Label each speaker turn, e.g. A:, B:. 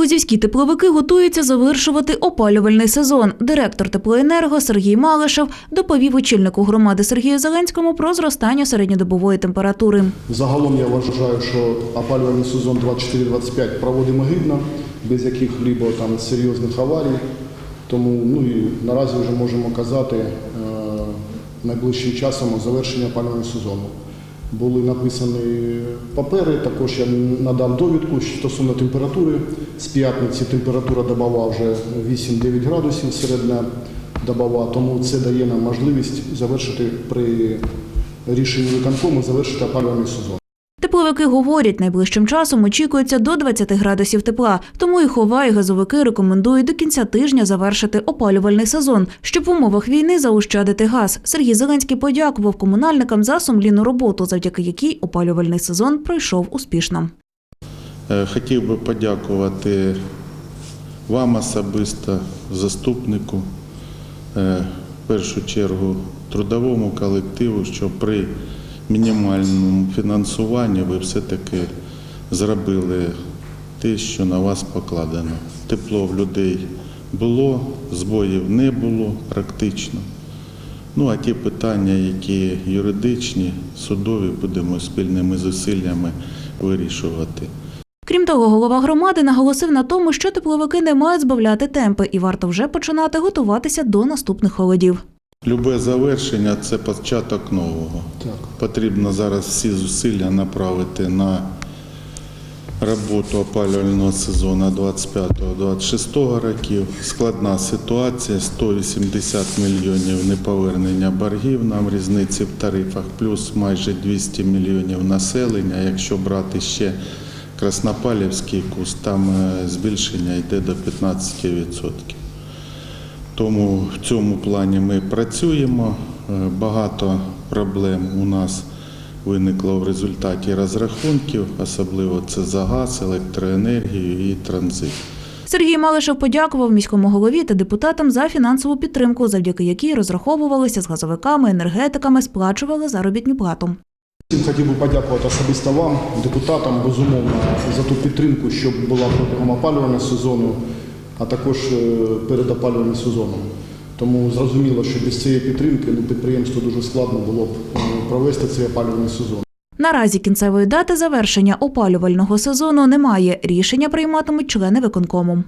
A: Лозівські тепловики готуються завершувати опалювальний сезон. Директор теплоенерго Сергій Малишев доповів очільнику громади Сергію Зеленському про зростання середньодобової температури.
B: Загалом я вважаю, що опалювальний сезон 24-25 проводимо гідно, без яких-либо там серйозних аварій. Тому ну і наразі вже можемо казати е, найближчим часом завершення опалювального сезону. Були написані папери, також я надав довідку стосовно температури. З п'ятниці температура добова вже 8-9 градусів середня добова, тому це дає нам можливість завершити при рішенні виконкому завершити опалювальний сезон.
A: Тепловики говорять, найближчим часом очікується до 20 градусів тепла, тому і хова і газовики рекомендують до кінця тижня завершити опалювальний сезон, щоб в умовах війни заощадити газ. Сергій Зеленський подякував комунальникам за сумлінну роботу, завдяки якій опалювальний сезон пройшов успішно.
C: Е, Хотів би подякувати вам особисто, заступнику, е, в першу чергу трудовому колективу, що при мінімальному фінансуванні ви все-таки зробили те, що на вас покладено. Тепло в людей було, збоїв не було практично. Ну а ті питання, які юридичні, судові, будемо спільними зусиллями вирішувати.
A: Крім того, голова громади наголосив на тому, що тепловики не мають збавляти темпи і варто вже починати готуватися до наступних холодів.
C: Любе завершення це початок нового.
B: Так.
C: Потрібно зараз всі зусилля направити на роботу опалювального сезону 25-26 років. Складна ситуація, 180 мільйонів неповернення боргів нам різниці в тарифах, плюс майже 200 мільйонів населення. Якщо брати ще Краснопалівський куст, там е, збільшення йде до 15%. Тому в цьому плані ми працюємо. Е, Багато проблем у нас виникло в результаті розрахунків, особливо це за газ, електроенергію і транзит.
A: Сергій Малишев подякував міському голові та депутатам за фінансову підтримку, завдяки якій розраховувалися з газовиками, енергетиками, сплачували заробітну плату.
B: Всім хотів би подякувати особисто вам, депутатам, безумовно, за ту підтримку, що була протягом опалювального сезону, а також е, перед опалювальним сезоном. Тому зрозуміло, що без цієї підтримки ну, підприємству дуже складно було б е, провести цей опалювальний сезон.
A: Наразі кінцевої дати завершення опалювального сезону немає. Рішення прийматимуть члени виконкому.